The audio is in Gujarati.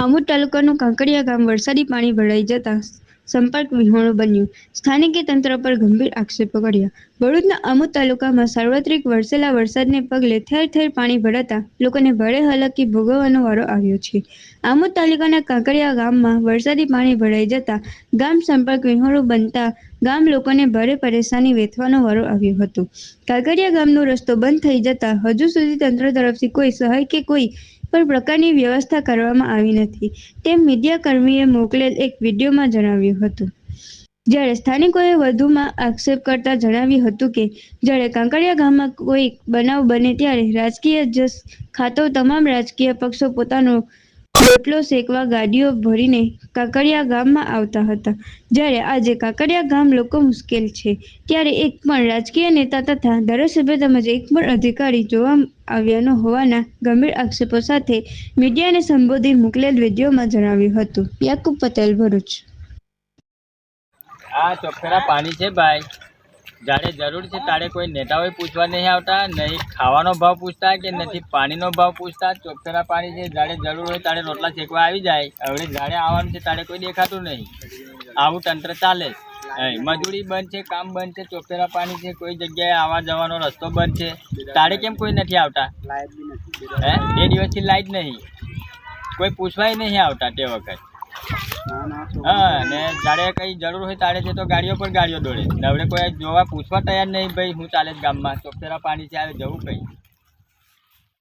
આમોદ તાલુકાનું કાંકરિયા ગામ વરસાદી પાણી ભરાઈ જતા સંપર્ક વિહોણું બન્યું. સ્થાનિકે તંત્ર પર ગંભીર આક્ષેપો કર્યા. ભરૂચના આમોદ તાલુકામાં સાર્વત્રિક વરસેલા વરસાદને પગલે ઠેર ઠેર પાણી ભરાતા લોકોને ભારે હાલાકી ભોગવવાનો વારો આવ્યો છે. આમોદ તાલુકાના કાંકરિયા ગામમાં વરસાદી પાણી ભરાઈ જતા ગામ સંપર્ક વિહોણું બનતા ગામ લોકોને ભારે પરેશાની વેઠવાનો વારો આવ્યો હતો. કાંકરિયા ગામનો રસ્તો બંધ થઈ જતા હજુ સુધી તંત્ર તરફથી કોઈ સહાય કે કોઈ પણ પ્રકારની વ્યવસ્થા કરવામાં આવી નથી. તેમ મીડિયાકર્મીએ મોકલેલ એક વિડીયોમાં જણાવ્યું હતું. જ્યારે સ્થાનિકોએ વધુમાં આક્ષેપ કરતા જણાવ્યું હતું કે, જ્યારે કાંકરિયા ગામમાં કોઈ બનાવ બને ત્યારે રાજકીય જસ ખાતો તમામ રાજકીય પક્ષો પોતાનો રોટલો શેકવા ગાડીઓ ભરીને કાકડિયા ગામમાં આવતા હતા. જ્યારે આજે કાકડિયા ગામ લોકો મુશ્કેલ છે. ત્યારે એક પણ રાજકીય નેતા તથા ધારાસભ્ય તેમજ એક પણ અધિકારી જોવા આવ્યા ન હોવાના ગંભીર આક્ષેપો સાથે મીડિયાને સંબોધી મોકલેલ વિડીયોમાં જણાવ્યું હતું. યાકુબ પટેલ ભરૂચ. આ ચોખ્ખરા પાણી છે ભાઈ. જ્યારે જરૂર છે તારે કોઈ નેતાઓએ પૂછવા નહીં આવતા નહીં ખાવાનો ભાવ પૂછતા કે નથી પાણીનો ભાવ પૂછતા ચોખ્ખરા પાણી છે જ્યારે જરૂર હોય તારે રોટલા શેકવા આવી જાય. હવે જ્યારે આવવાનું છે તારે કોઈ દેખાતું નહીં. આવું તંત્ર ચાલે. મજૂરી બંધ છે કામ બંધ છે ચોખ્ખરા પાણી છે કોઈ જગ્યાએ આવવા જવાનો રસ્તો બંધ છે. તારે કેમ કોઈ નથી આવતા? હે? બે દિવસથી લાઈટ નહીં. કોઈ પૂછવાય નહીં આવતા તે વખત. હા, ને જ્યારે કઈ જરૂર હોય તારે છે તો ગાડીઓ પર ગાડીઓ દોડે. ને હવે કોઈ જોવા પૂછવા તૈયાર નહીં ભાઈ, હું ચાલે જ ગામમાં. ચોખ્ખેરા પાણી છે આવે જવું કઈ.